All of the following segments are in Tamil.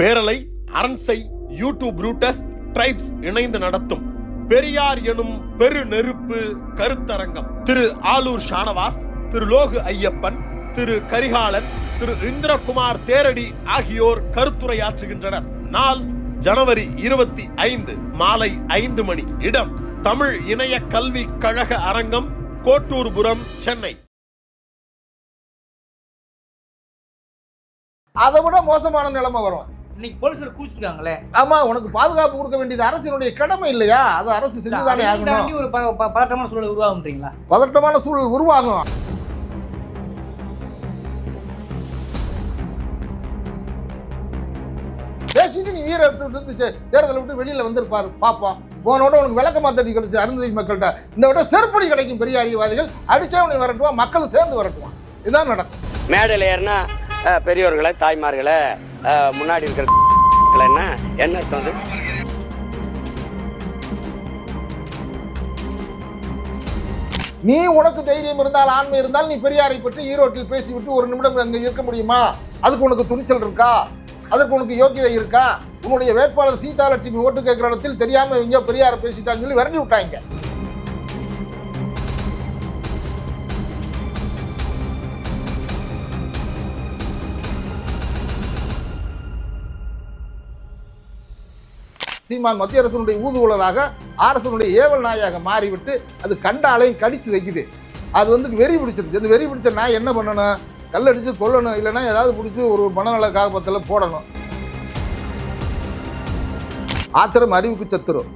பேரலை அரண்சை யூடியூப் ரூட்டஸ் ட்ரைப்ஸ் இணைந்து நடத்தும் பெரியார் எனும் பெரு நெருப்பு கருத்தரங்கம். திரு ஆலூர் ஷானவாஸ் திரு லோகு ஐயப்பன் திரு கரிகாலன் திரு இந்திரகுமார் தேரடி ஆகியோர் கருத்துரையாற்றுகின்றனர். நாள் ஜனவரி இருபத்தி ஐந்து மாலை ஐந்து மணி. இடம் தமிழ் இணைய கல்வி கழக அரங்கம் கோட்டூர்புரம் சென்னை. அதை விட மோசமான நிலைமை வரும். இன்னைக்கு போலீஸர் கூச்சிருக்காங்களே ஆமா உனக்கு பாதுகாப்பு கொடுக்க வேண்டியது அரசினுடைய கடமை இல்லையா? அது அரசு செஞ்சுதானே ஆகணும். ஒரு ப- ப- பதட்டமான சூழல் உருவாகுன்றீங்களா பதட்டமான சூழல் உருவாகும். பேசிட்டு நீ வீர விட்டு தேர்தலை விட்டு வெளியில வந்திருப்பாரு. பாப்போம். போனோட உனக்கு விளக்க மாத்தடி கிடைச்சு அருந்ததி மக்கள்கிட்ட இந்த விட செருப்படி கிடைக்கும் பெரிய அறிவாதிகள் அடிச்சா உன்னை வரட்டுவான் மக்களும் சேர்ந்து வரட்டுவான். இதான் நடக்கும். மேடையில் ஏறினா பெரியவர்களை தாய்மார்களை முன்னாடி இருக்கிற என்ன? என்ன அர்த்தம் அது? நீ உனக்கு தைரியம் இருந்தால் ஆண்மை இருந்தால் நீ பெரியாரை பற்றி ஈரோட்டில் பேசிவிட்டு ஒரு நிமிடம் அங்கே இருக்க முடியுமா? அதுக்கு உனக்கு துணிச்சல் இருக்கா? அதுக்கு உனக்கு யோக்கியதை இருக்கா? உன்னுடைய வேட்பாளர் சீதாலட்சுமி ஓட்டு கேட்குற இடத்தில் தெரியாம எங்கேயோ பெரியாரை பேசிட்டாங்கன்னு சொல்லி விரட்டி விட்டாங்க. சீமான் மத்திய அரசனுடைய ஊதுகுழலாக அரசனுடைய ஏவல் நாயாக மாறிவிட்டு அது கண்ட ஆளையும் கடிச்சு வைக்குது. அது வந்து வெறி பிடிச்சிருச்சு. அந்த வெறி பிடிச்ச நாய் என்ன பண்ணணும்? கல்லடிச்சு கொல்லணும். இல்லைன்னா ஏதாவது பிடிச்சி ஒரு மனநல காப்பத்தில் போடணும். ஆத்திரம் அறிவுக்கு சத்துரும்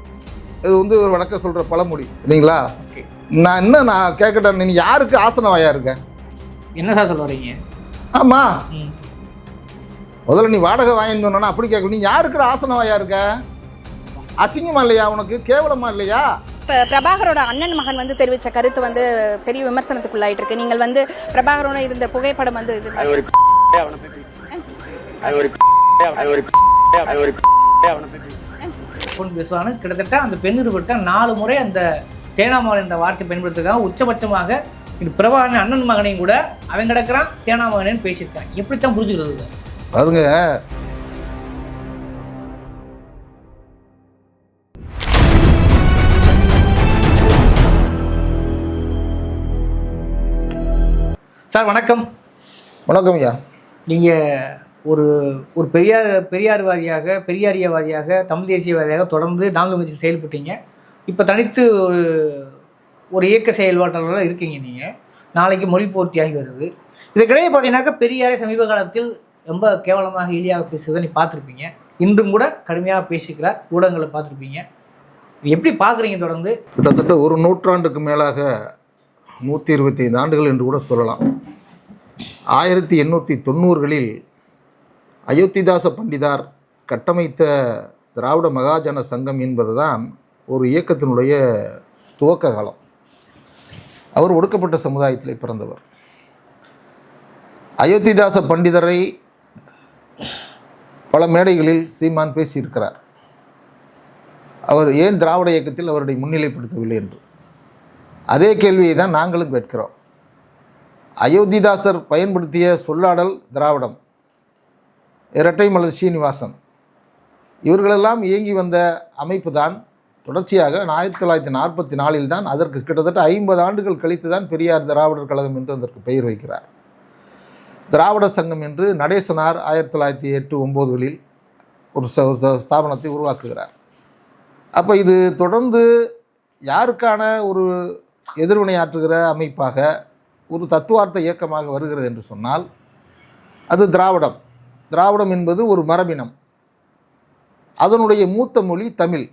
இது வந்து ஒரு வழக்க சொல்கிற பழமொழி. சரிங்களா? நான் என்ன நான் கேட்கட்டேன் நீ யாருக்கு ஆசனவாயா இருக்க? என்ன சார் சொல்ல வரீங்க? ஆமாம். முதல்ல நீ வாடகை வாங்கிட்டு வந்தோன்னா அப்படி கேட்கல நீ யாருக்கு ஆசனவாயா இருக்க? அசிங்கமா இல்லையா உனக்கு? கேவலமா இல்லையா? இப்போ பிரபாகரோட அண்ணன் மகன் வந்து தெரிவித்த கருத்து வந்து பெரிய விமர்சனத்துக்குள்ளாயிட்டு இருக்கு நீங்கள் வந்து பிரபாகரோட இருந்த புகைப்படம் வந்து இது பேசுவாங்க கிட்டத்தட்ட அந்த பெண் இருவர்கிட்ட நாலு முறை அந்த தேனாமகன் என்ற வார்த்தை பயன்படுத்துறதுக்காக உச்சபட்சமாக இது பிரபாகரன் அண்ணன் மகனையும் கூட அவன் கிடக்குறான் தேனாமகனேன்னு பேசியிருக்கான். எப்படித்தான் புரிஞ்சுக்கிறது? அதுங்க சார் வணக்கம். வணக்கம் ஐயா. நீங்கள் ஒரு ஒரு பெரியார் பெரியார்வாதியாக பெரியாரியவாதியாக தமிழ் தேசியவாதியாக தொடர்ந்து நான்கு கட்சி செயல்பட்டீங்க. இப்போ தனித்து ஒரு ஒரு இயக்க செயல்பாட்டாளராக இருக்கீங்க நீங்கள் நாளைக்கு மொழி போட்டியாகி வருது. இதுக்கிடையே பார்த்தீங்கன்னாக்கா பெரியாரை சமீப காலத்தில் ரொம்ப கேவலமாக எளியாக பேசுறதை நீ பார்த்துருப்பீங்க. இன்றும் கூட கடுமையாக பேசிக்கிறார் ஊடகங்களை பார்த்துருப்பீங்க. எப்படி பார்க்குறீங்க தொடர்ந்து? கிட்டத்தட்ட ஒரு நூற்றாண்டுக்கு மேலாக நூற்றி இருபத்தி ஐந்து ஆண்டுகள் என்று கூட சொல்லலாம். ஆயிரத்தி எண்ணூற்றி தொண்ணூறுகளில் அயோத்திதாச பண்டிதார் கட்டமைத்த திராவிட மகாஜன சங்கம் என்பதுதான் ஒரு இயக்கத்தினுடைய துவக்க காலம். அவர் ஒடுக்கப்பட்ட சமுதாயத்தில் பிறந்தவர். அயோத்திதாச பண்டிதரை பல மேடைகளில் சீமான் பேசியிருக்கிறார். அவர் ஏன் திராவிட இயக்கத்தில் அவருடைய முன்னிலைப்படுத்தவில்லை என்று? அதே கேள்வியை தான் நாங்களும் கேட்கிறோம். அயோத்திதாசர் பயன்படுத்திய சொல்லாடல் திராவிடம். இரட்டை மலர் ஸ்ரீனிவாசன் இவர்களெல்லாம் இயங்கி வந்த அமைப்பு தான் தொடர்ச்சியாக ஆயிரத்தி தொள்ளாயிரத்தி நாற்பத்தி நாலில் தான் அதற்கு கிட்டத்தட்ட ஐம்பது ஆண்டுகள் கழித்து தான் பெரியார் திராவிடர் கழகம் என்று அதற்கு பெயர் வைக்கிறார். திராவிட சங்கம் என்று நடேசனார் ஆயிரத்தி தொள்ளாயிரத்தி எட்டு ஒம்போதுகளில் ஒரு ஒரு ச- ஸ்தாபனத்தை உருவாக்குகிறார். அப்போ இது தொடர்ந்து யாருக்கான ஒரு எதிர்வினையாற்றுகிற அமைப்பாக ஒரு தத்துவார்த்த இயக்கமாக வருகிறது என்று சொன்னால் அது திராவிடம். திராவிடம் என்பது ஒரு மரபினம். அதனுடைய மூத்த மொழி தமிழ்.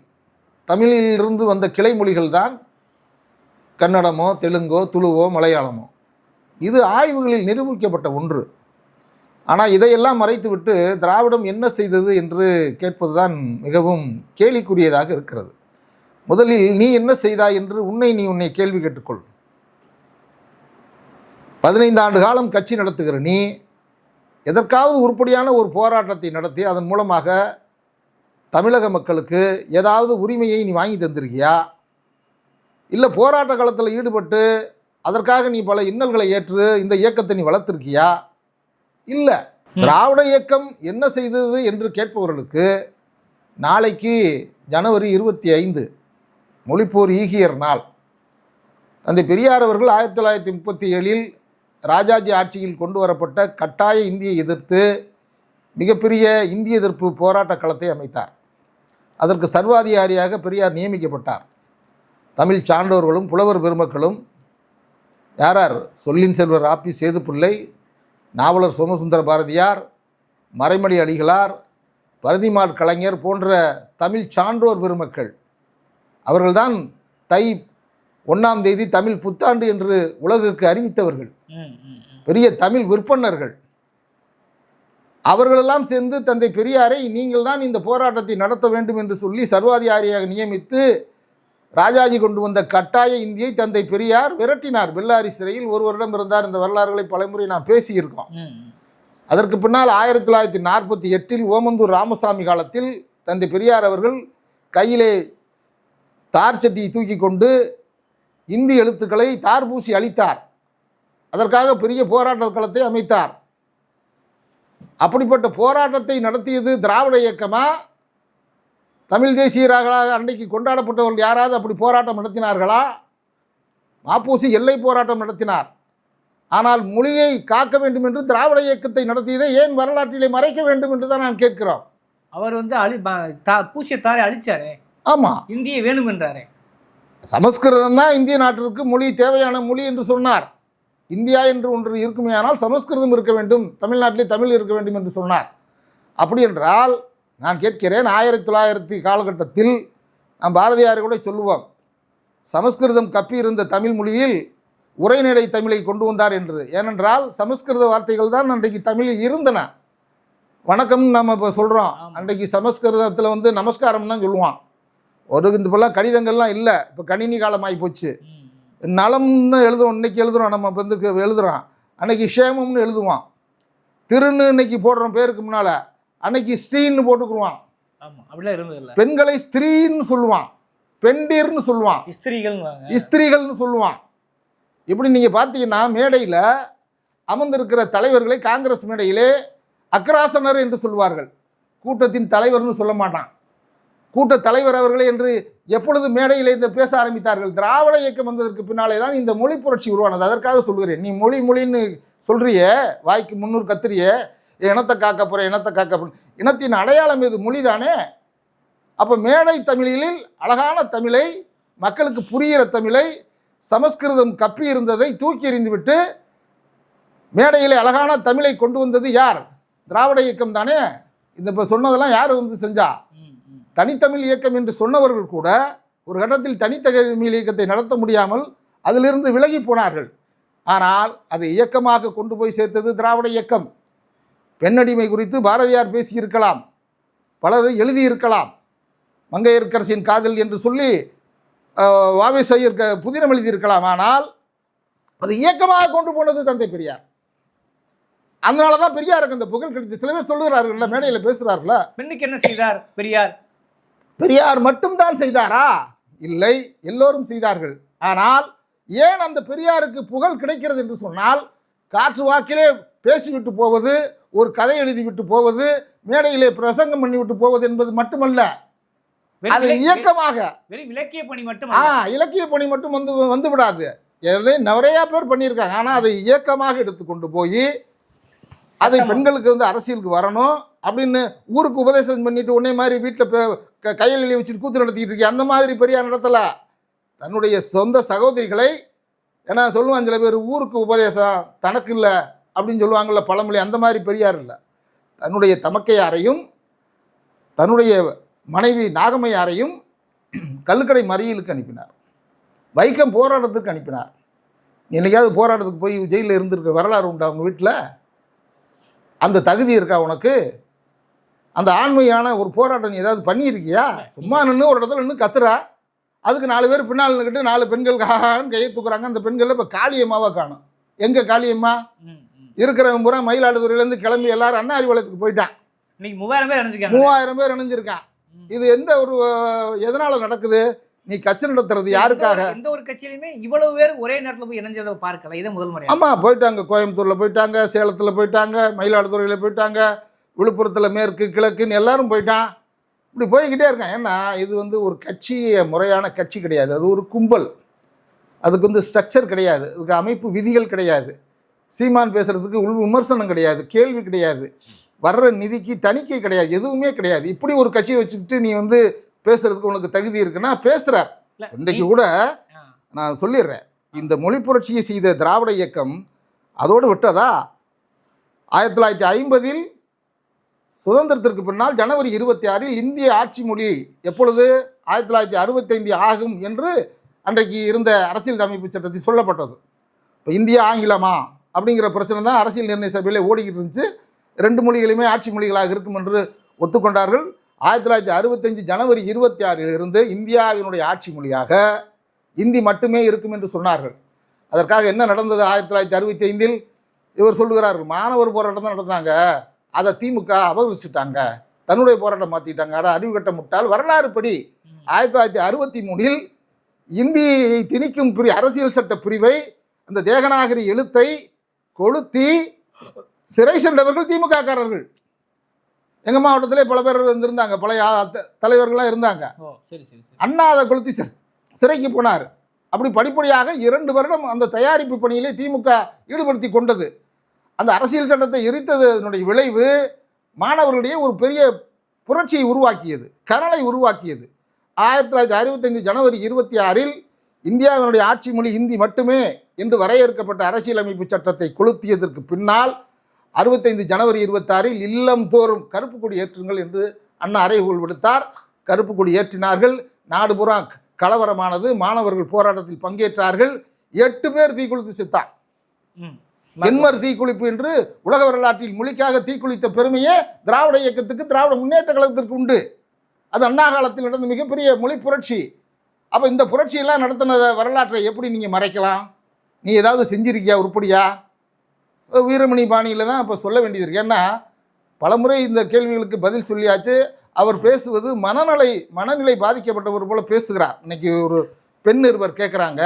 தமிழிலிருந்து வந்த கிளை மொழிகள் தான் கன்னடமோ தெலுங்கோ துளுவோ மலையாளமோ. இது ஆய்வுகளில் நிரூபிக்கப்பட்ட ஒன்று. ஆனால் இதையெல்லாம் மறைத்துவிட்டு திராவிடம் என்ன செய்தது என்று கேட்பதுதான் மிகவும் கேலிக்குரியதாக இருக்கிறது. முதலில் நீ என்ன செய்தாய் என்று உன்னை நீ உன்னை கேள்வி கேட்டுக்கொள். பதினைந்து ஆண்டு காலம் கட்சி நடத்துகிற நீ எதற்காவது உருப்படியான ஒரு போராட்டத்தை நடத்தி அதன் மூலமாக தமிழக மக்களுக்கு ஏதாவது உரிமையை நீ வாங்கி தந்திருக்கியா? இல்லை போராட்ட காலத்தில் ஈடுபட்டு அதற்காக நீ பல இன்னல்களை ஏற்று இந்த இயக்கத்தை நீ வளர்த்துருக்கியா? இல்லை. திராவிட இயக்கம் என்ன செய்தது என்று கேட்பவர்களுக்கு நாளைக்கு ஜனவரி இருபத்தி ஐந்து மொழிப்போர் ஈகியர் நாள். தந்தை பெரியார் அவர்கள் ஆயிரத்தி தொள்ளாயிரத்தி முப்பத்தி ஏழில் ராஜாஜி ஆட்சியில் கொண்டு வரப்பட்ட கட்டாய இந்தியை எதிர்த்து மிகப்பெரிய இந்திய எதிர்ப்பு போராட்ட களத்தை அமைத்தார். அதற்கு சர்வாதிகாரியாக பெரியார் நியமிக்கப்பட்டார். தமிழ் சான்றோர்களும் புலவர் பெருமக்களும் யாரார்? சொல்லின் செல்வர் ஆப்பி சேதுப்பிள்ளை நாவலர் சோமசுந்தர பாரதியார் மறைமடி அடிகளார் பரதிமார் கலைஞர் போன்ற தமிழ் சான்றோர் பெருமக்கள். அவர்கள்தான் தை ஒன்றாம் தேதி தமிழ் புத்தாண்டு என்று உலகுக்கு அறிவித்தவர்கள். பெரிய தமிழ் விற்பனர்கள். அவர்களெல்லாம் சேர்ந்து தந்தை பெரியாரை நீங்கள் தான் இந்த போராட்டத்தை நடத்த வேண்டும் என்று சொல்லி சர்வாதிகாரியாக நியமித்து ராஜாஜி கொண்டு வந்த கட்டாய இந்தியை தந்தை பெரியார் விரட்டினார். பெல்லாரி சிறையில் ஒரு வருடம் இருந்தார். இந்த வரலாறுகளை பலமுறை நாம் பேசியிருக்கோம். அதற்கு பின்னால் ஆயிரத்தி தொள்ளாயிரத்தி நாற்பத்தி எட்டில் ஓமந்தூர் ராமசாமி காலத்தில் தந்தை பெரியார் அவர்கள் கையிலே தார் சட்டியை தூக்கி கொண்டு இந்தி எழுத்துக்களை தார் பூசி அளித்தார் அதற்காக பெரிய போராட்ட களத்தை அமைத்தார். அப்படிப்பட்ட போராட்டத்தை நடத்தியது திராவிட இயக்கமா? தமிழ் தேசியர்களாக அன்றைக்கு கொண்டாடப்பட்டவர்கள் யாராவது அப்படி போராட்டம் நடத்தினார்களா? மாப்பூசி எல்லை போராட்டம் நடத்தினார். ஆனால் மொழியை காக்க வேண்டும் என்று திராவிட இயக்கத்தை நடத்தியதை ஏன் வரலாற்றிலே மறைக்க வேண்டும் என்று தான் நான் கேட்கிறோம். அவர் வந்து அழி பூசிய தாரை அழிச்சாரே. ஆமாம் இந்திய வேணும் என்றாரே சமஸ்கிருதம் தான் இந்திய நாட்டிற்கு மொழி தேவையான மொழி என்று சொன்னார். இந்தியா என்று ஒன்று இருக்குமேயானால் சமஸ்கிருதம் இருக்க வேண்டும். தமிழ்நாட்டிலே தமிழ் இருக்க வேண்டும் என்று சொன்னார். அப்படி என்றால் நான் கேட்கிறேன் ஆயிரத்தி தொள்ளாயிரத்தி காலகட்டத்தில் நாம் பாரதியாரை கூட சொல்லுவோம் சமஸ்கிருதம் கப்பியிருந்த தமிழ் மொழியில் உரைநடை தமிழை கொண்டு வந்தார் என்று. ஏனென்றால் சமஸ்கிருத வார்த்தைகள் தான் அன்றைக்கு தமிழில் இருந்தன. வணக்கம் நம்ம இப்போ சொல்கிறோம் அன்றைக்கு சமஸ்கிருதத்தில் வந்து நமஸ்காரம் தான் சொல்லுவான். ஒரு இந்த இப்போல்லாம் கடிதங்கள்லாம் இல்லை. இப்போ கணினி காலமாகி போச்சு. நலம்னு எழுதுவோம். இன்னைக்கு எழுதுகிறோம் நம்ம வந்து க- எழுதுறோம். அன்னைக்கு க்ஷேமம்னு எழுதுவான் திருன்னு இன்னைக்கு போடுறோம் பேருக்கு முன்னால். அன்னைக்கு ஸ்ரீன்னு போட்டுக்குருவான் பெண்களை ஸ்திரீன்னு சொல்லுவான். பெண்டீர்னு சொல்லுவான். ஸ்திரீகள் ஸ்திரீகள்னு சொல்லுவான். இப்படி நீங்கள் பார்த்தீங்கன்னா மேடையில் அமர்ந்திருக்கிற தலைவர்களை காங்கிரஸ் மேடையிலே அக்ராசனர் என்று சொல்வார்கள். கூட்டத்தின் தலைவர்னு சொல்ல மாட்டான். கூட்ட தலைவர் அவர்களே என்று எப்பொழுது மேடையில் இந்த பேச ஆரம்பித்தார்கள். திராவிட இயக்கம் வந்ததற்கு பின்னாலே தான் இந்த மொழி புரட்சி உருவானது. அதற்காக சொல்கிறேன். நீ மொழி மொழின்னு சொல்கிறிய வாய்க்கு முன்னூறு கத்திரிய இனத்தை காக்க போகிற இனத்தை காக்க போற. இனத்தின் அடையாளம் இது மொழி தானே அப்போ மேடை தமிழில் அழகான தமிழை மக்களுக்கு புரிகிற தமிழை சமஸ்கிருதம் கப்பி இருந்ததை தூக்கி எறிந்துவிட்டு மேடையில் அழகான தமிழை கொண்டு வந்தது யார்? திராவிட இயக்கம் தானே இந்த இப்போ சொன்னதெல்லாம் யார் வந்து செஞ்சா? தனித்தமிழ் இயக்கம் என்று சொன்னவர்கள் கூட ஒரு கட்டத்தில் தனித்தமிழ் இயக்கத்தை நடத்த முடியாமல் அதிலிருந்து விலகி போனார்கள். ஆனால் அதை இயக்கமாக கொண்டு போய் சேர்த்தது திராவிட இயக்கம். பெண்ணடிமை குறித்து பாரதியார் பேசியிருக்கலாம். பலர் எழுதியிருக்கலாம். மங்கையர்கரசின் காதல் என்று சொல்லி வாவேசையர் புதினம் எழுதியிருக்கலாம். ஆனால் அது இயக்கமாக கொண்டு போனது தந்தை பெரியார். அதனால தான் பெரியாருக்கு அந்த புகழ் கிடைத்து சில பேர் சொல்லுகிறார்கள்ல மேடையில் பேசுகிறார்களா பெண்ணுக்கு என்ன செய்தார் பெரியார்? பெரியார் மட்டும்தான் செய்தாரா? இல்லை எல்லோரும் செய்தார்கள். ஆனால் ஏன் அந்த பெரியாருக்கு புகழ் கிடைக்கிறது என்று சொன்னால் காற்று வாக்கிலே பேசிவிட்டு போவது ஒரு கதை எழுதிவிட்டு போவது மேடையிலே பிரசங்கம் பண்ணிவிட்டு போவது என்பது மட்டுமல்ல. அது இயக்கமாக. இலக்கிய பணி மட்டும் ஆ இலக்கிய பணி மட்டும் வந்து வந்து விடாது. நிறையா பேர் பண்ணியிருக்காங்க. ஆனால் அதை இயக்கமாக எடுத்துக்கொண்டு போய் அதை பெண்களுக்கு வந்து அரசியலுக்கு வரணும். அப்படின்னு ஊருக்கு உபதேசம் பண்ணிட்டு உன்னை மாதிரி வீட்டில் கையில் எழுதி வச்சுட்டு கூத்து நடத்திக்கிட்டு இருக்கீங்க அந்த மாதிரி பெரியார் நடத்தலை. தன்னுடைய சொந்த சகோதரிகளை ஏன்னா சொல்லுவான் சில பேர் ஊருக்கு உபதேசம் தனக்கு இல்லை அப்படின்னு சொல்லுவாங்கள்ல பழமொழி அந்த மாதிரி பெரியார் இல்லை. தன்னுடைய தமக்கையாரையும் தன்னுடைய மனைவி நாகம்மையாரையும் கல்லுக்கடை மறியலுக்கு அனுப்பினார். வைக்கம் போராட்டத்துக்கு அனுப்பினார். என்னைக்காவது போராட்டத்துக்கு போய் ஜெயிலில் இருந்திருக்க வரலாறு உண்டு அவங்க வீட்டில் அந்த தகுதி இருக்கா உனக்கு? அந்த ஆண்மையான ஒரு போராட்டம் நீ ஏதாவது பண்ணியிருக்கியா? சும்மா நின்று ஒரு இடத்துல நின்று கத்துறா? அதுக்கு நாலு பேர் பின்னால் நின்றுக்கிட்டு நாலு பெண்கள் கான்னு கையை தூக்குறாங்க. அந்த பெண்களில் இப்போ காளியம்மாவை காணும். எங்கே காளியம்மா. இருக்கிறவன் பூரா மயிலாடுதுறையிலேருந்து கிளம்பி எல்லாரும் அண்ணா அறிவாலயத்துக்கு போயிட்டான். இன்னைக்கு மூவாயிரம் பேர் நினைச்சுக்காங்க மூவாயிரம் பேர் இணைஞ்சிருக்கான். இது எந்த ஒரு எதனால் நடக்குது? நீ கட்சி நடத்துறது யாருக்காக? எந்த ஒரு கட்சியிலுமே இவ்வளவு பேர் ஒரே நேரத்துல போய் இணைஞ்சதை பார்க்கல. இதே முதல் முறை ஆமாம் போயிட்டாங்க. கோயம்புத்தூரில் போயிட்டாங்க. சேலத்தில் போயிட்டாங்க. மயிலாடுதுறையில் போயிட்டாங்க. விழுப்புரத்தில் மேற்கு கிழக்குன்னு எல்லாரும் போயிட்டான். இப்படி போய்கிட்டே இருக்கான். ஏன்னா இது வந்து ஒரு கட்சி முறையான கட்சி கிடையாது. அது ஒரு கும்பல். அதுக்கு வந்து ஸ்ட்ரக்சர் கிடையாது. அதுக்கு அமைப்பு விதிகள் கிடையாது. சீமான் பேசுகிறதுக்கு உள் விமர்சனம் கிடையாது. கேள்வி கிடையாது. வர்ற நிதிக்கு தணிக்கை கிடையாது. எதுவுமே கிடையாது. இப்படி ஒரு கட்சியை வச்சுக்கிட்டு நீ வந்து பேசுறதுக்கு உனக்கு தகுதி இருக்குன்னா பேசுகிறார் இல்ல, இன்றைக்கு கூட. நான் சொல்லிடுறேன். இந்த மொழி புரட்சியை செய்த திராவிட இயக்கம் அதோடு விட்டதா? ஆயிரத்தி தொள்ளாயிரத்தி ஐம்பதில் சுதந்திரத்திற்கு பின்னால் ஜனவரி இருபத்தி ஆறில் இந்திய ஆட்சி மொழி எப்பொழுது ஆயிரத்தி தொள்ளாயிரத்தி அறுபத்தைந்து ஆகும் என்று அன்றைக்கு இருந்த அரசியல் அமைப்பு சட்டத்தில் சொல்லப்பட்டது. இப்போ இந்தியா ஆங்கிலமா அப்படிங்கிற பிரச்சனை தான் அரசியல் நிர்ணய சபையில் ஓடிக்கிட்டு இருந்துச்சு. ரெண்டு மொழிகளுமே ஆட்சி மொழிகளாக இருக்கும் என்று ஒத்துக்கொண்டார்கள். ஆயிரத்தி தொள்ளாயிரத்தி அறுபத்தஞ்சு ஜனவரி இருபத்தி ஆறிலிருந்து இந்தியாவினுடைய ஆட்சி மொழியாக இந்தி மட்டுமே இருக்கும் என்று சொன்னார்கள். அதற்காக என்ன நடந்தது? ஆயிரத்தி தொள்ளாயிரத்தி அறுபத்தி ஐந்தில் இவர் சொல்லுகிறார்கள் மாணவர் போராட்டம் தான் நடந்தாங்க. அதை திமுக அபகரிச்சுட்டாங்க. தன்னுடைய போராட்டம் மாற்றிட்டாங்க அட அறிவு கட்ட முட்டால் வரலாறு படி ஆயிரத்தி தொள்ளாயிரத்தி அறுபத்தி மூணில் இந்தியை திணிக்கும் பிரி அரசியல் சட்ட பிரிவை அந்த தேகநாகரி எழுத்தை கொளுத்தி சிறை சென்றவர்கள் திமுககாரர்கள் எங்கள் மாவட்டத்திலே பல பேர் இருந்திருந்தாங்க. பழைய ஆ- த- தலைவர்கள்லாம் இருந்தாங்க. அண்ணா அதை கொளுத்தி சிறைக்கு போனார். அப்படி படிப்படியாக இரண்டு வருடம் அந்த தயாரிப்பு பணியிலே திமுக ஈடுபடுத்தி கொண்டது. அந்த அரசியல் சட்டத்தை எரித்தது அதனுடைய விளைவு மாணவர்களுடைய ஒரு பெரிய புரட்சியை உருவாக்கியது கனலை உருவாக்கியது. ஆயிரத்தி தொள்ளாயிரத்தி அறுபத்தைந்து ஜனவரி இருபத்தி ஆறில் இந்தியாவினுடைய ஆட்சி மொழி ஹிந்தி மட்டுமே என்று வரையறுக்கப்பட்ட அரசியலமைப்பு சட்டத்தை கொளுத்தியதற்கு பின்னால் அறுபத்தைந்து ஜனவரி இருபத்தாறில் இல்லம் தோறும் கருப்பு கொடி ஏற்றுங்கள் என்று அண்ணா அறைகூல் விடுத்தார். கருப்பு கொடி ஏற்றினார்கள். நாடுபுறம் கலவரமானது. மாணவர்கள் போராட்டத்தில் பங்கேற்றார்கள். எட்டு பேர் தீக்குளித்து செத்தார் ம். என்மர் தீக்குளிப்பு என்று உலக வரலாற்றில் மொழிக்காக தீக்குளித்த பெருமையே திராவிட இயக்கத்துக்கு திராவிட முன்னேற்ற கழகத்திற்கு உண்டு. அது அண்ணா காலத்தில் நடந்த மிகப்பெரிய மொழி புரட்சி. அப்போ இந்த புரட்சியெல்லாம் நடத்தின வரலாற்றை எப்படி நீங்கள் மறைக்கலாம்? நீ ஏதாவது செஞ்சிருக்கியா உருப்படியா? வீரமணி பாணியில் தான் இப்போ சொல்ல வேண்டியது இருக்கு. ஏன்னா பலமுறை இந்த கேள்விகளுக்கு பதில் சொல்லியாச்சு. அவர் பேசுவது மனநிலை மனநிலை பாதிக்கப்பட்டவர் போல் பேசுகிறார். இன்றைக்கி ஒரு பெண் நிருபர் கேட்குறாங்க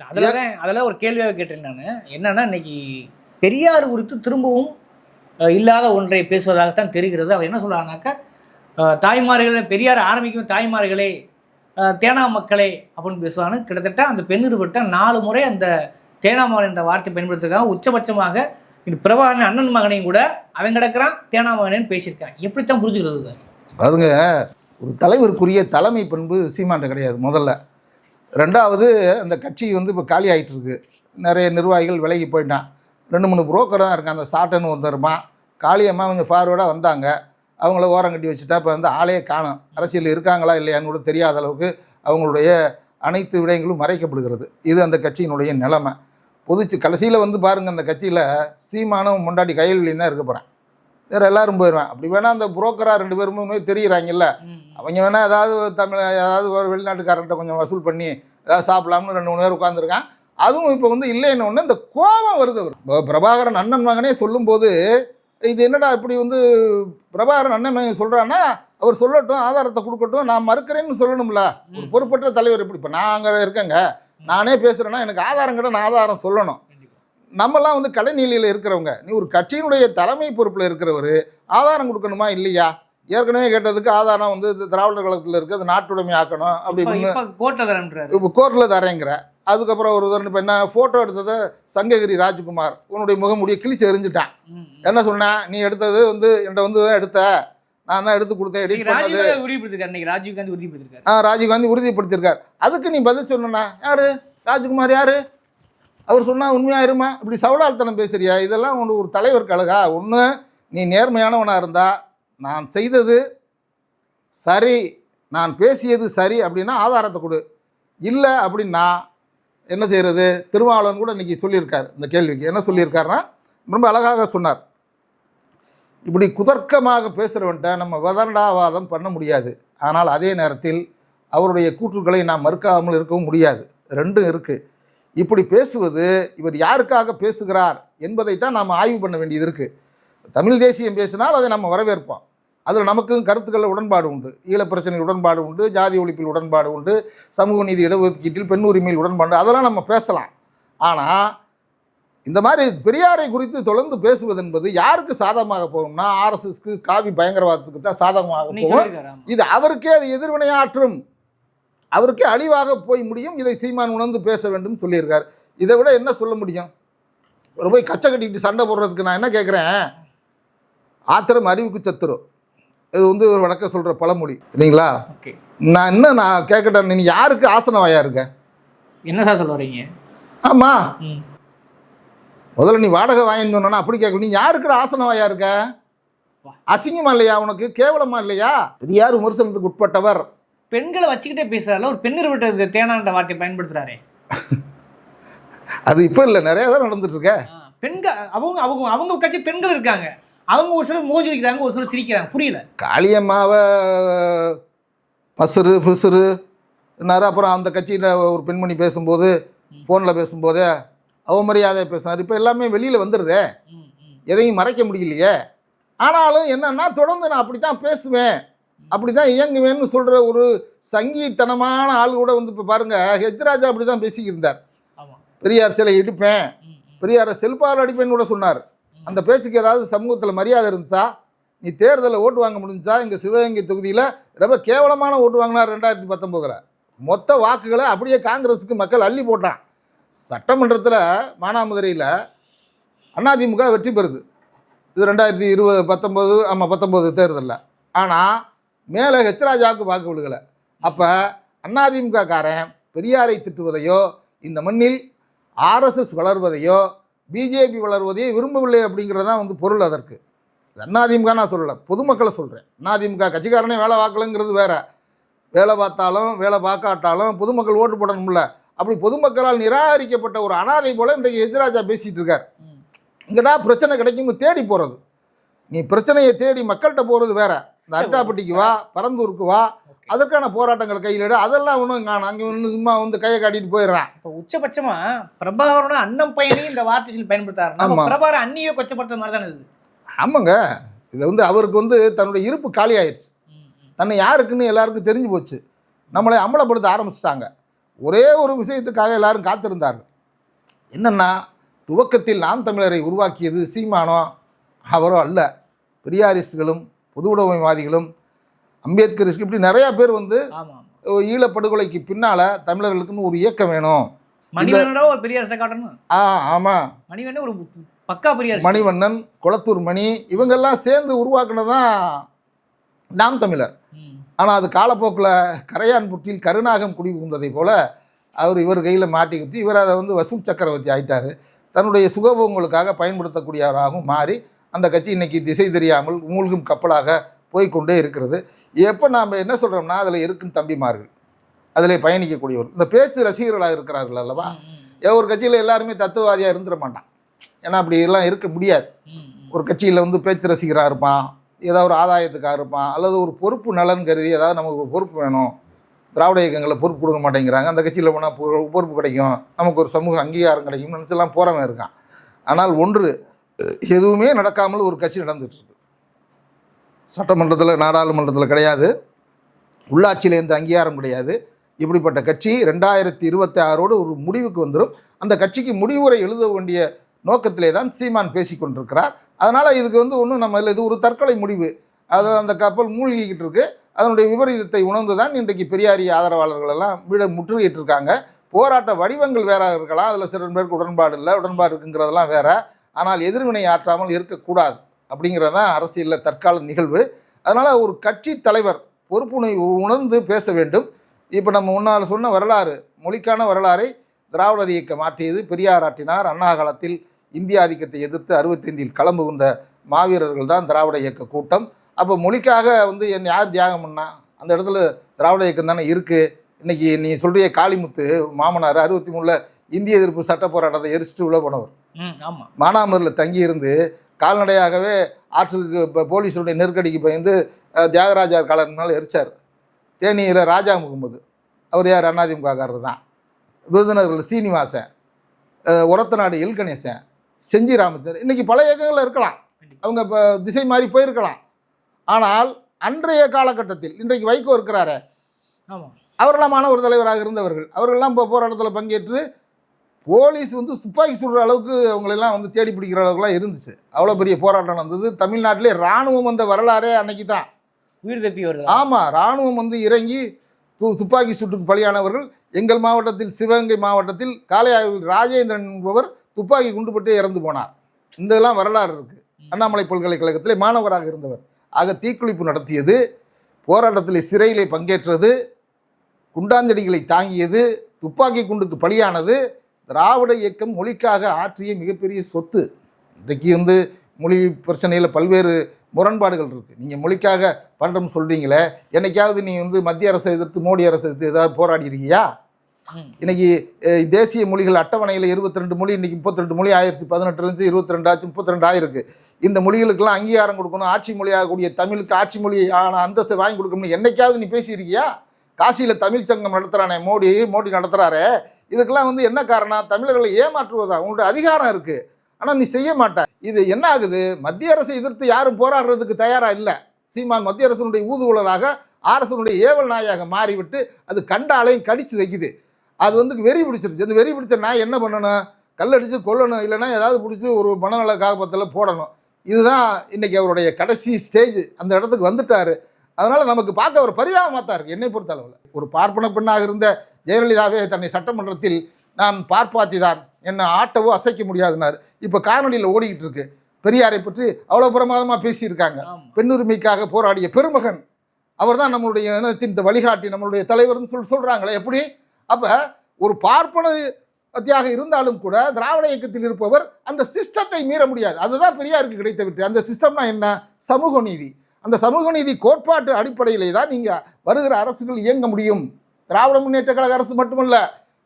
அதில் தான் அதில் ஒரு கேள்வியாக கேட்டேன் நான். என்னன்னா இன்னைக்கு பெரியார் குறித்து திரும்பவும் இல்லாத ஒன்றை பேசுவதாகத்தான் தெரிகிறது. அவர் என்ன அஹ், தாய்மார்களே பெரியார் ஆரம்பிக்கும் தாய்மார்களே தேனா மக்களே அப்படின்னு பேசுவாங்க கிட்டத்தட்ட அந்த பெண்ணிருபட்ட நாலு முறை அந்த தேனாமகன் என்ற வார்த்தை பயன்படுத்துறதுக்காக உச்சபட்சமாக இது பிரபாகரன் அண்ணன் மகனையும் கூட அவன் கிடக்கிறான் தேனாமகனேன்னு பேசியிருக்கான் எப்படித்தான் புரிஞ்சுக்கிறது? அதுங்க ஒரு தலைவருக்குரிய தலைமை பண்பு சீமான்ட்ட கிடையாது முதல்ல. ரெண்டாவது அந்த கட்சி வந்து இப்போ காலி ஆகிட்டுருக்கு நிறைய நிர்வாகிகள் விலகி போயிட்டான். ரெண்டு மூணு புரோக்கர் தான் இருக்கான் அந்த சாட்டன்னு ஒருத்தருமா காளியம்மா கொஞ்சம் ஃபார்வேர்டாக வந்தாங்க. அவங்கள ஓரம் கட்டி வச்சுட்டா இப்போ வந்து ஆளே காணும். அரசியல் இருக்காங்களா இல்லையான்னு கூட தெரியாத அளவுக்கு அவங்களுடைய அனைத்து விடயங்களும் மறைக்கப்படுகிறது. இது அந்த கட்சியினுடைய நிலைமை. பொதுச்சு கடைசியில் வந்து பாருங்கள் அந்த கட்சியில் சீமானும் முண்டாட்டி கையல்விலையும் தான் இருக்க போகிறேன் வேறு எல்லாரும் போயிடுவேன் அப்படி வேணால் அந்த புரோக்கராக ரெண்டு பேருமே தெரியுறாங்கல்ல. அவங்க வேணா ஏதாவது தமிழ் ஏதாவது ஒரு வெளிநாட்டுக்காரன்ட்ட கொஞ்சம் வசூல் பண்ணி ஏதாவது சாப்பிடலாம்னு ரெண்டு மூணு பேர் உட்காந்துருக்கான் அதுவும் இப்போ வந்து இல்லைன்னு ஒன்று இந்த கோபம் வருது அவர் பிரபாகரன் அண்ணன் மகனே சொல்லும்போது இது என்னடா இப்படி வந்து பிரபாகரன் அண்ணன் மகன் சொல்கிறான்னா அவர் சொல்லட்டும் ஆதாரத்தை கொடுக்கட்டும் நான் மறுக்கிறேன்னு சொல்லணும்ல. ஒரு பொறுப்பற்ற தலைவர் இப்படி இப்போ நான் அங்கே இருக்கேங்க. நானே பேசுகிறேன்னா எனக்கு ஆதாரம் கிட்ட நான் ஆதாரம் சொல்லணும். நம்மலாம் வந்து கடைநிலையில் இருக்கிறவங்க. நீ ஒரு கட்சியினுடைய தலைமை பொறுப்பில் இருக்கிறவர் ஆதாரம் கொடுக்கணுமா இல்லையா? ஏற்கனவே கேட்டதுக்கு ஆதாரம் வந்து திராவிடர் கழகத்தில் இருக்குது அது நாட்டுடைமை ஆக்கணும் அப்படி இப்ப கோர்ட்டில் தரேங்கிற. அதுக்கப்புறம் ஒரு உதாரணம் இப்போ என்ன ஃபோட்டோ எடுத்ததை சங்ககிரி ராஜ்குமார். உன்னுடைய முகமுடியை கிழிச்சு எரிஞ்சிட்டான் என்ன சொன்னேன் நீ எடுத்தது வந்து என்கிட்ட வந்து தான் எடுத்த. நான் தான் எடுத்து கொடுத்தேன் எடிட் பண்ணது. உறுதிப்படுத்திருக்காரு. இன்னைக்கு ராஜீவ் காந்தி உறுதிப்படுத்திருக்காரு. ஆ ராஜீவ்காந்தி உறுதிப்படுத்தியிருக்கார் அதுக்கு நீ பதில் சொல்லணும்னா யாரு? ராஜ்குமார் யாரு? அவர் சொன்னால் உண்மையாக இருமா? இப்படி சவுடால்தனம் பேசுறியா? இதெல்லாம் ஒன்று ஒரு தலைவர் கழகா? ஒன்று நீ நேர்மையானவனாக இருந்தா நான் செய்தது சரி நான் பேசியது சரி அப்படின்னா ஆதாரத்தை கொடு. இல்லை அப்படின்னா என்ன செய்கிறது திருமாவளவன் கூட இன்றைக்கி சொல்லியிருக்கார் இந்த கேள்விக்கு. என்ன சொல்லியிருக்காருன்னா ரொம்ப அழகாக சொன்னார். இப்படி குதர்க்கமாக பேசுகிறவன்ட்ட நம்ம வதண்டாவாதம் பண்ண முடியாது. ஆனால் அதே நேரத்தில் அவருடைய கூற்றுக்களை நாம் மறுக்காமல் இருக்கவும் முடியாது. ரெண்டும் இருக்குது இப்படி பேசுவது இவர் யாருக்காக பேசுகிறார் என்பதைத்தான் நாம் ஆய்வு பண்ண வேண்டியது இருக்குது தமிழ் தேசியம் பேசினால் அதை நம்ம வரவேற்போம். அதில் நமக்கும் கருத்துக்களில் உடன்பாடு உண்டு. ஈழப் பிரச்சனையில் உடன்பாடு உண்டு. ஜாதி ஒழிப்பில் உடன்பாடு உண்டு. சமூக நீதி இடஒதுக்கீட்டில் பெண் உரிமையில் உடன்பாடு அதெல்லாம் நம்ம பேசலாம். ஆனால் இந்த மாதிரி பெரியாரை குறித்து தொடர்ந்து பேசுவது என்பது யாருக்கு சாதகமாக போகும்னா ஆர்எஸ்எஸ்க்கு காவி பயங்கரவாதத்துக்கு தான் சாதகமாக போகும். இது அவருக்கே அது எதிர்வினையாற்றும் அவருக்கே அழிவாக போய் முடியும். இதை சீமான் உணர்ந்து பேச வேண்டும் சொல்லியிருக்கார். இதை விட என்ன சொல்ல முடியும்? ஒரு போய் கச்சை கட்டிட்டு சண்டை போடுறதுக்கு நான் என்ன கேட்குறேன்? ஆத்திரம் அறிவுக்கு சத்துரும் இது வந்து ஒரு வழக்க சொல்கிற பழமொழி. சரிங்களா? நான் என்ன நான் கேட்கட்டேன்? நீ யாருக்கு ஆசனவாயா இருக்க? என்ன சார் சொல்ல வரீங்க? ஆமாம் முதல்ல நீ வாடகை வாங்கின்னு சொன்னா அப்படி கேட்கல நீ யாருக்கு ஆசனவாயா இருக்க? அசிங்கமா இல்லையா உனக்கு? கேவலமா இல்லையா? பெரியார் விமர்சனத்துக்கு உட்பட்டவர். பெண்களை வச்சுக்கிட்டே பேசுறாருல ஒரு பெண் விட்ட தேனான்ற வார்த்தையை பயன்படுத்துறாரே. அது இப்போ இல்லை நிறைய தான் நடந்துட்டு இருக்க ஆ, பெண்கள் அவங்க அவங்க அவங்க கட்சி பெண்கள் இருக்காங்க. அவங்க ஒரு சிலர் மோஜி வைக்கிறாங்க ஒரு சிலர் சிரிக்கிறாங்க. புரியல. காளியம்மாவை பசுறு பிசுறு என்னாரு அப்புறம் அந்த கட்சியில் ஒரு பெண்மணி பேசும்போது ஃபோனில் பேசும்போதே அவமரியாதையாக பேசினார். இப்போ எல்லாமே வெளியில் வந்துடுதே. எதையும் மறைக்க முடியலையே. ஆனாலும் என்னன்னா தொடர்ந்து நான் அப்படி தான் பேசுவேன். அப்படி தான் இயங்குவேன்னு சொல்கிற ஒரு சங்கீத்தனமான ஆள் கூட வந்து இப்போ பாருங்கள் ஹெச்ராஜா அப்படி தான் பேசிக்கிருந்தார். பெரியார் சிலை எடுப்பேன். பெரியாரை செல்பால் அடிப்பேன்னு கூட சொன்னார். அந்த பேச்சுக்கு ஏதாவது சமூகத்தில் மரியாதை இருந்துச்சா? நீ தேர்தலில் ஓட்டு வாங்க முடிஞ்சா எங்கள் சிவகங்கை தொகுதியில் ரொம்ப கேவலமான ஓட்டு வாங்கினார் ரெண்டாயிரத்தி பத்தொம்போதில். மொத்த வாக்குகளை அப்படியே காங்கிரஸுக்கு மக்கள் அள்ளி போட்டான். சட்டமன்றத்தில் மானாமதுரையில் அதிமுக வெற்றி பெறுது. இது ரெண்டாயிரத்தி இருபது பத்தொம்போது ஆமாம் பத்தொம்போது தேர்தலில். ஆனால் மேலே ஹெச்ராஜாவுக்கு வாக்கு விழுகலை அப்போ அதிமுக காரன் பெரியாரை திட்டுவதையோ இந்த மண்ணில் ஆர்எஸ்எஸ் வளர்வதையோ பிஜேபி வளர்வதையோ விரும்பவில்லை அப்படிங்கிறது தான் வந்து பொருள் அதற்கு. அதிமுக நான் சொல்லலை பொதுமக்களை சொல்கிறேன் அதிமுக கட்சிக்காரனே வேலை பார்க்கலங்கிறது வேற. வேலை பார்த்தாலும் வேலை பார்க்காட்டாலும் பொதுமக்கள் ஓட்டு போடணும்ல. அப்படி பொதுமக்களால் நிராகரிக்கப்பட்ட ஒரு அனாதை போல இன்றைக்கு எதிராஜா பேசிகிட்டு இருக்கார். இங்கடா பிரச்சனை கிடைக்கும் தேடி போகிறது நீ பிரச்சனையை தேடி மக்கள்கிட்ட போகிறது வேற. இந்த அரிட்டாப்பட்டிக்கு வா பரந்தூருக்கு வா அதற்கான போராட்டங்கள் கையில் எடு. அதெல்லாம் ஒன்றும் காணும் அங்கே ஒன்று சும்மா வந்து கையை காட்டிட்டு போயிடுறான். இப்போ உச்சபட்சமா பிரபாகரோட அண்ணன் பையனையும் இந்த வார்த்தை சொல்லி பயன்படுத்தாரு நம்ம ஆமா. பிரபாகர் அண்ணியோ கொச்சப்படுத்த மாதிரி தானே இது? ஆமாங்க. இது வந்து அவருக்கு வந்து தன்னுடைய இருப்பு காலி ஆயிடுச்சு. தன்னை யாருக்குன்னு எல்லாருக்கும் தெரிஞ்சு போச்சு. நம்மளை அம்பலப்படுத்த ஆரம்பிச்சிட்டாங்க. ஒரே ஒரு விஷயத்துக்காக எல்லாரும் காத்திருந்தார்கள். என்னன்னா துவக்கத்தில் நாம் தமிழரை உருவாக்கியது சீமானோ அவரோ அல்ல. பெரியாரிஸ்டுகளும் பொது உடைமைவாதிகளும் அம்பேத்கரிஸ்ட் இப்படி நிறையா பேர் வந்து ஈழப்படுகொலைக்கு பின்னால் தமிழர்களுக்குன்னு ஒரு இயக்கம் வேணும். மணிவண்ணனோட ஒரு பெரிய அரசை காட்டணும்? ஆ ஆமாம் மணிவண்ணன் ஒரு பக்கா பெரிய மணிவண்ணன் குளத்தூர் மணி இவங்கெல்லாம் சேர்ந்து உருவாக்குனது தான் நாம் தமிழர். ஆனால் அது காலப்போக்கில் கரையான் புற்றில் கருநாகம் குடி புகுந்ததை போல அவர் இவர் கையில் மாட்டிக்கிட்டு இவர் அதை வந்து வசூல் சக்கரவர்த்தி ஆயிட்டார். தன்னுடைய சுகபோகங்களுக்காக பயன்படுத்தக்கூடியவராகவும் மாறி அந்த கட்சி இன்னைக்கு திசை தெரியாமல் மூழ்கும் கப்பலாக போய்க்கொண்டே இருக்கிறது. எப்போ நாம் என்ன சொல்கிறோம்னா அதில் இருக்கும் தம்பிமார்கள். அதில் பயணிக்கக்கூடியவர். இந்த பேச்சு ரசிகர்களாக இருக்கிறார்கள் அல்லவா? ஒரு கட்சியில் எல்லாருமே தத்துவவாதியாக இருந்துட மாட்டான். ஏன்னா அப்படி எல்லாம் இருக்க முடியாது. ஒரு கட்சியில் வந்து பேச்சு ரசிகராக இருப்பான். ஏதாவது ஒரு ஆதாயத்துக்காக இருப்பான். அல்லது ஒரு பொறுப்பு நலன் கருதி ஏதாவது நமக்கு ஒரு பொறுப்பு வேணும். திராவிட இயக்கங்களில் பொறுப்பு கொடுக்க மாட்டேங்கிறாங்க. அந்த கட்சியில் போனால் பொறுப்பு கிடைக்கும். நமக்கு ஒரு சமூக அங்கீகாரம் கிடைக்கும் நினச்செல்லாம் போகிறவன் இருக்கான். ஆனால் ஒன்று எதுவுமே நடக்காமல் ஒரு கட்சி நடந்துகிட்ருக்கு சட்டமன்றத்தில் நாடாளுமன்றத்தில் கிடையாது. உள்ளாட்சியில் எந்த அங்கீகாரம் கிடையாது. இப்படிப்பட்ட கட்சி ரெண்டாயிரத்தி இருபத்தி ஆறோடு ஒரு முடிவுக்கு வந்துடும் அந்த கட்சிக்கு முடிவுரை எழுத வேண்டிய நோக்கத்திலே தான் சீமான் பேசி கொண்டிருக்கிறார். அதனால் இதுக்கு வந்து ஒன்றும் நம்ம இல்லை இது ஒரு தற்கொலை முடிவு. அது அந்த கப்பல் மூழ்கிக்கிட்டு இருக்கு. அதனுடைய விபரீதத்தை உணர்ந்து தான் இன்றைக்கு பெரியாரிய ஆதரவாளர்கள் எல்லாம் வீட முற்றுகையிட்டு இருக்காங்க போராட்ட வடிவங்கள் வேற இருக்கலாம். அதில் சில பேருக்கு உடன்பாடு இல்லை உடன்பாடு இருக்குங்கிறதெல்லாம் வேறு. ஆனால் எதிர்வினை ஆற்றாமல் இருக்கக்கூடாது அப்படிங்கிறது தான் அரசியலில் தற்கால நிகழ்வு. அதனால் ஒரு கட்சி தலைவர் பொறுப்புணை உணர்ந்து பேச வேண்டும். இப்போ நம்ம முன்னால் சொன்ன வரலாறு மொழிக்கான வரலாறை திராவிடர் இயக்கம் ஆற்றியது பெரியார் ஆற்றினார். அண்ணா காலத்தில் இந்திய ஆதிக்கத்தை எதிர்த்து அறுபத்தைந்தில் களம் புகுந்த மாவீரர்கள் தான் திராவிட இயக்க கூட்டம். அப்போ மொழிக்காக வந்து என் யார் தியாகம் பண்ணா? அந்த இடத்துல திராவிட இயக்கம் தானே இருக்குது இன்றைக்கி நீ சொல்கிறிய காளிமுத்து மாமனார் அறுபத்தி மூணில் இந்திய எதிர்ப்பு சட்ட போராட்டத்தை எரிச்சிட்டு உள்ள போனவர். மானாமரில் தங்கி இருந்து கால்நடையாகவே ஆற்றுக்கு இப்போ போலீஸுடைய நெருக்கடிக்கு பயந்து தியாகராஜர் காலர்னால எரிச்சார். தேனியில் ராஜா முகமது. அவர் யார்? அதிமுககாரர் தான். விருதுநகரில் சீனிவாசன் அஹ், ஒரத்தநாடு எல் கணேசன் செஞ்சி ராமச்சந்திரன். இன்றைக்கி பல இயக்கங்களில் இருக்கலாம். அவங்க இப்போ திசை மாறி போயிருக்கலாம். ஆனால் அன்றைய காலகட்டத்தில் இன்றைக்கு வைகோ இருக்கிறாரே. ஆமாம் அவரெல்லாம் மாணவர் தலைவராக இருந்தவர்கள் அவர்கள்லாம் இப்போ போராட்டத்தில் பங்கேற்று போலீஸ் வந்து துப்பாக்கி சுடுற அளவுக்கு அவங்களெல்லாம் வந்து தேடி பிடிக்கிற அளவுக்குலாம் இருந்துச்சு. அவ்வளோ பெரிய போராட்டம் நடந்தது. தமிழ்நாட்டிலே இராணுவம் வந்த வரலாறே அன்னைக்கு தான். உயிர் தப்பியவர்கள் ஆமாம் இராணுவம் வந்து இறங்கி து துப்பாக்கி சூட்டுக்கு பலியானவர்கள் எங்கள் மாவட்டத்தில் சிவகங்கை மாவட்டத்தில் காளையாவில் ராஜேந்திரன் என்பவர் துப்பாக்கி குண்டுபட்டு இறந்து போனார். இதெல்லாம் வரலாறு இருக்குது அண்ணாமலை பல்கலைக்கழகத்திலே மாணவராக இருந்தவர். ஆக தீக்குளிப்பு நடத்தியது போராட்டத்தில் சிறையிலே பங்கேற்றது குண்டாஞ்செடிகளை தாங்கியது துப்பாக்கி குண்டுக்கு பலியானது திராவிட இயக்கம் மொழிக்காக ஆற்றிய மிகப்பெரிய சொத்து. இன்றைக்கு வந்து மொழி பிரச்சனையில் பல்வேறு முரண்பாடுகள் இருக்குது நீங்கள் மொழிக்காக பண்ணுறோம்னு சொல்கிறீங்களே என்னைக்காவது நீ வந்து மத்திய அரசை எதிர்த்து மோடி அரசை எதிர்த்து ஏதாவது போராடி இருக்கியா. இன்னைக்கு தேசிய மொழிகள் அட்டவணையில் இருபத்தி ரெண்டு மொழி இன்னைக்கு முப்பத்தி ரெண்டு மொழி ஆயிரத்தி பதினெட்டு இருந்துச்சு இருபத்தி ரெண்டு ஆச்சு முப்பத்தி ரெண்டு ஆயிருக்கு. இந்த மொழிகளுக்கெல்லாம் அங்கீகாரம் கொடுக்கணும் ஆட்சி மொழியாகக்கூடிய தமிழுக்கு ஆட்சி மொழி ஆன அந்தஸ்தை வாங்கி கொடுக்கணும்னு என்னைக்காவது நீ பேசியிருக்கியா? காசியில் தமிழ் சங்கம் நடத்துகிறானே மோடி மோடி நடத்துகிறாரே இதுக்கெல்லாம் வந்து என்ன காரணம்? தமிழர்களை ஏமாற்றுவதா? உங்களுடைய அதிகாரம் இருக்குது ஆனால் நீ செய்ய மாட்ட. இது என்ன ஆகுது? மத்திய அரசை எதிர்த்து யாரும் போராடுறதுக்கு தயாராக இல்லை. சீமான் மத்திய அரசினுடைய ஊதுகுழலாக அரசனுடைய ஏவல் நாயாக மாறிவிட்டு அது கண்டாலையும் கடித்து கடிச்சு வைக்குது. அது வந்து வெறி பிடிச்சிருச்சு. அந்த வெறி பிடிச்ச நாய் என்ன பண்ணணும்? கல்லடிச்சு கொல்லணும். இல்லைன்னா ஏதாவது பிடிச்சி ஒரு மனநல காப்பத்தில் போடணும். இதுதான் இன்றைக்கி அவருடைய கடைசி ஸ்டேஜ். அந்த இடத்துக்கு வந்துட்டார். அதனால் நமக்கு பார்க்க ஒரு பரிதாபமாக தான் இருக்குது என்னை பொறுத்த அளவில். ஒரு பார்ப்பன பெண்ணாக இருந்த ஜெயலலிதாவே தன்னை சட்டமன்றத்தில் நான் பார்ப்பாத்தி தான் என்னை ஆட்டவோ அசைக்க முடியாதுனாரு இப்போ காணொலியில் ஓடிக்கிட்டு இருக்கு. பெரியாரை பற்றி அவ்வளோ பிரமாதமாக பேசியிருக்காங்க. பெண்ணுரிமைக்காக போராடிய பெருமகன். அவர் தான் நம்மளுடைய இனத்தின் இந்த வழிகாட்டி நம்மளுடைய தலைவர்னு சொல் சொல்கிறாங்களே எப்படி? அப்போ ஒரு பார்ப்பன தியாக இருந்தாலும் கூட திராவிட இயக்கத்தில் இருப்பவர் அந்த சிஸ்டத்தை மீற முடியாது. அதுதான் பெரியாருக்கு கிடைத்த வெற்றி. அந்த சிஸ்டம்னா என்ன? சமூக நீதி. அந்த சமூக நீதி கோட்பாட்டு அடிப்படையிலே தான் நீங்கள் வருகிற அரசுகள் இயங்க முடியும். திராவிட முன்னேற்ற கழக அரசு மட்டுமல்ல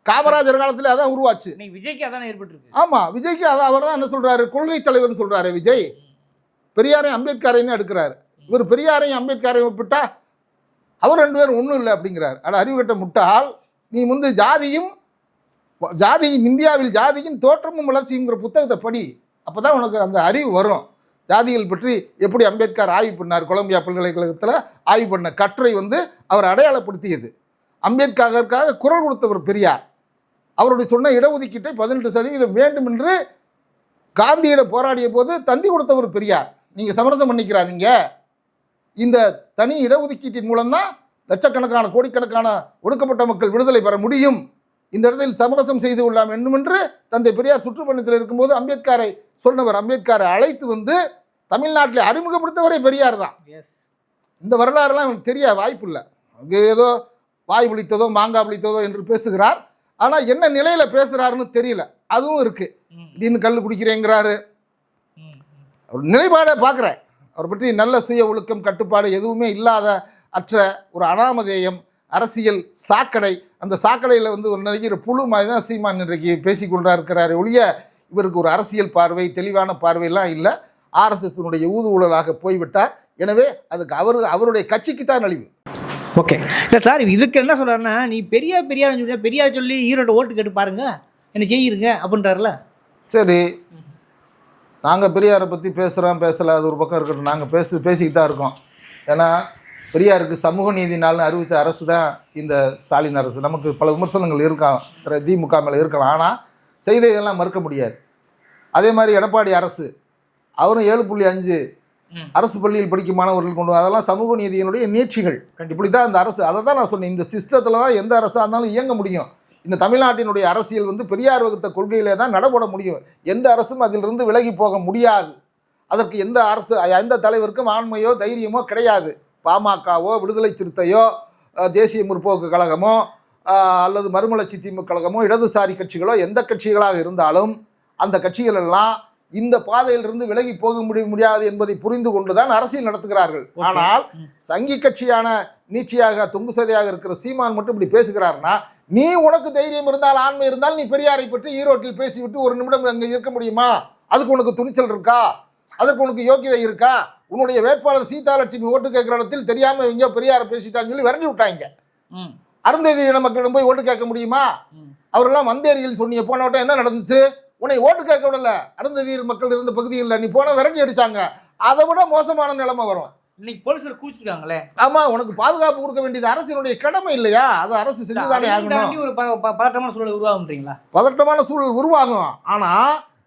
காமராஜர் காலத்தில் அதான் உருவாச்சு. விஜய்க்கு அதானே ஏற்பட்டிருக்கு. ஆமாம் விஜய்க்கு அதான் அவர் தான் என்ன சொல்கிறாரு கொள்கை தலைவர்னு சொல்கிறாரு விஜய். பெரியாரையும் அம்பேத்கரையும் எடுக்கிறாரு. இவர் பெரியாரையும் அம்பேத்கரையும் ஒப்பிட்டா அவர் ரெண்டு பேரும் ஒன்றும் இல்லை அப்படிங்கிறார். அட அறிவுகட்ட முட்டாள் நீ வந்து ஜாதியும் ஜாதியின் இந்தியாவில் ஜாதியின் தோற்றமும் வளர்ச்சிங்கிற புத்தகத்தை படி அப்போ தான் உனக்கு அந்த அறிவு வரும். ஜாதிகள் பற்றி எப்படி அம்பேத்கர் ஆய்வு பண்ணார் கொலம்பியா பல்கலைக்கழகத்தில் ஆய்வு பண்ண கட்டுரை வந்து அவர் அடையாளப்படுத்தியது. அம்பேத்கருக்காக குரல் கொடுத்தவர் பெரியார். அவருடைய சொன்ன இடஒதுக்கீட்டை பதினெட்டு சதவீதம் வேண்டும் என்று காந்தியிடம் போராடிய போது தந்தி கொடுத்தவர் பெரியார். நீங்கள் சமரசம் பண்ணிக்கிறாதீங்க. இந்த தனி இடஒதுக்கீட்டின் மூலம்தான் லட்சக்கணக்கான கோடிக்கணக்கான ஒடுக்கப்பட்ட மக்கள் விடுதலை பெற முடியும். இந்த இடத்தில் சமரசம் செய்து கொள்ளலாம் வேண்டும் என்று தந்தை பெரியார் சுற்றுப்பயணத்தில் இருக்கும்போது அம்பேத்கரை சொன்னவர் அம்பேத்கரை அழைத்து வந்து தமிழ்நாட்டில் அறிமுகப்படுத்தவரே பெரியார் தான். எஸ் இந்த வரலாறுலாம் அவனுக்கு தெரிய வாய்ப்பு இல்லை. அங்கே ஏதோ வாய் பிடித்ததோ மாங்காய் பிடித்ததோ என்று பேசுகிறார். ஆனால் என்ன நிலையில் பேசுகிறாருன்னு தெரியல. அதுவும் இருக்குது திடீர்னு கல் குடிக்கிறேங்கிறாரு. அவர் நிலைப்பாடை பார்க்குறேன். அவரை பற்றி நல்ல சுய ஒழுக்கம் கட்டுப்பாடு எதுவுமே இல்லாத அற்ற ஒரு அனாமதேயம் அரசியல் சாக்கடை. அந்த சாக்கடையில் வந்து ஒரு நினைக்கிற புழு மாதிரி தான் சீமான் இன்றைக்கு பேசிக்கொண்டா இருக்கிறாரு ஒழிய இவருக்கு ஒரு அரசியல் பார்வை தெளிவான பார்வையெல்லாம் இல்லை. ஆர்எஸ்எஸ்னுடைய ஊதுகுழலாக போய்விட்டார். எனவே அதுக்கு அவர் அவருடைய கட்சிக்கு தான் அழிவு. ஓகே இல்லை சார் இதுக்கு என்ன சொல்கிறாருன்னா நீ பெரியார் பெரியார்னு சொல்லி பெரியார் சொல்லி ஈரோடு ஓட்டு கேட்டு பாருங்க. என்ன செய்யிருங்க அப்படின்றாருல. சரி. நாங்கள் பெரியாரை பற்றி பேசுகிறோம் பேசலை அது ஒரு பக்கம் இருக்கட்டும். நாங்கள் பேசு பேசிக்கிட்டு தான் இருக்கோம். ஏன்னா பெரியாருக்கு சமூக நீதி நாள்னு அறிவித்த அரசு தான் இந்த ஸ்டாலின் அரசு. நமக்கு பல விமர்சனங்கள் இருக்கலாம் திமுக மேலே இருக்கலாம். ஆனால் செய்ததெல்லாம் மறுக்க முடியாது. அதே மாதிரி எடப்பாடி அரசு அவரும் ஏழு புள்ளி அஞ்சு அரசு பள்ளியில் படிக்கும் மாணவர்கள் கொண்டு அதெல்லாம் சமூக நீதியினுடைய நீட்சிகள். இப்படி தான் இந்த அரசு அதை தான் நான் சொன்னேன். இந்த சிஸ்டத்தில் தான் எந்த அரசாக இருந்தாலும் இயங்க முடியும். இந்த தமிழ்நாட்டினுடைய அரசியல் வந்து பெரியார் வகுத்த கொள்கையிலே தான் நடபட முடியும். எந்த அரசும் அதிலிருந்து விலகி போக முடியாது. அதற்கு எந்த அரசு எந்த தலைவருக்கும் ஆண்மையோ தைரியமோ கிடையாது. பாமகவோ விடுதலை சிறுத்தையோ தேசிய முற்போக்கு கழகமோ அல்லது மறுமலர்ச்சி திமுக கழகமோ இடதுசாரி கட்சிகளோ எந்த கட்சிகளாக இருந்தாலும் அந்த கட்சிகள் எல்லாம் இந்த பாதையிலிருந்து விலகி போக முடிய முடியாது என்பதை புரிந்து கொண்டு தான் அரசியல் நடத்துகிறார்கள். ஆனால் சங்கி கட்சியான நீட்சியாக தொங்கு சதையாக இருக்கிற சீமான் மட்டும் இப்படி பேசுகிறாருன்னா நீ உனக்கு தைரியம் இருந்தால் ஆண்மை இருந்தால் நீ பெரியாரை பற்றி ஈரோட்டில் பேசிவிட்டு ஒரு நிமிடம் அங்கே இருக்க முடியுமா? அதுக்கு உனக்கு துணிச்சல் இருக்கா? அதற்கு உனக்கு யோக்கியதை இருக்கா? உன்னுடைய வேட்பாளர் சீதாலட்சுமி ஓட்டு கேட்குற இடத்தில் தெரியாமல் எங்கேயோ பெரியாரை பேசிட்டாங்கன்னு சொல்லி விரட்டி விட்டாங்க. ம். அருந்ததி மக்களிடம் போய் ஓட்டு கேட்க முடியுமா. அவரெல்லாம் வந்தேரியில் சொன்னீங்க. போன வட்டம் என்ன நடந்துச்சு? உன்னை ஓட்டு கேட்க விடல. அருந்ததியர் மக்கள் இருந்த பகுதிகளில் நீ போன விரட்டி அடிச்சாங்க. அதை விட மோசமான நிலைமை வரும். இன்னைக்கு போலீஸர் கூச்சிருக்காங்களே ஆமா உனக்கு பாதுகாப்பு கொடுக்க வேண்டியது அரசினுடைய கடமை இல்லையா? அது அரசு செஞ்சுதானே ஆகணும். ஒரு பதட்டமான சூழல் உருவாகுன்றீங்களா பதட்டமான சூழல் உருவாகும். ஆனா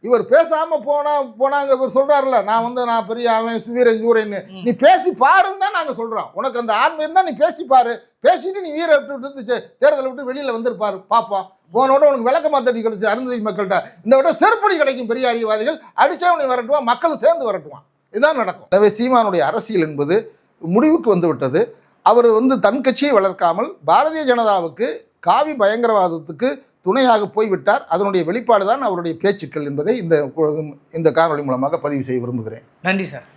இவர் பேசாம போனா போனாங்க இவர் சொல்றாருல நான் வந்து நான் பெரிய அவன் வீரன் சூரன்னு நீ பேசி பாருன்னு தான் நாங்க சொல்றோம். உனக்கு அந்த ஆண்மை இருந்தா நீ பேசி பாரு. பேசிட்டு நீ வீர விட்டு விட்டு தேர்தலை விட்டு வெளியில் வந்திருப்பார். பார்ப்போம் போனோட உனக்கு விளக்க மாத்தடி கிடைச்சி அருந்ததி மக்கள்கிட்ட இந்த விட செருப்படி கிடைக்கும் பெரிய அறிவாதிகள் அடிச்சவனை வரட்டுவான் மக்களும் சேர்ந்து வரட்டுவான். இதுதான் நடக்கும். எனவே சீமானுடைய அரசியல் என்பது முடிவுக்கு வந்துவிட்டது அவர் வந்து தன் கட்சியை வளர்க்காமல் பாரதிய ஜனதாவுக்கு காவி பயங்கரவாதத்துக்கு துணையாக போய்விட்டார். அதனுடைய வெளிப்பாடு தான் அவருடைய பேச்சுக்கள் என்பதை இந்த இந்த காணொலி மூலமாக பதிவு செய்ய விரும்புகிறேன். நன்றி சார்.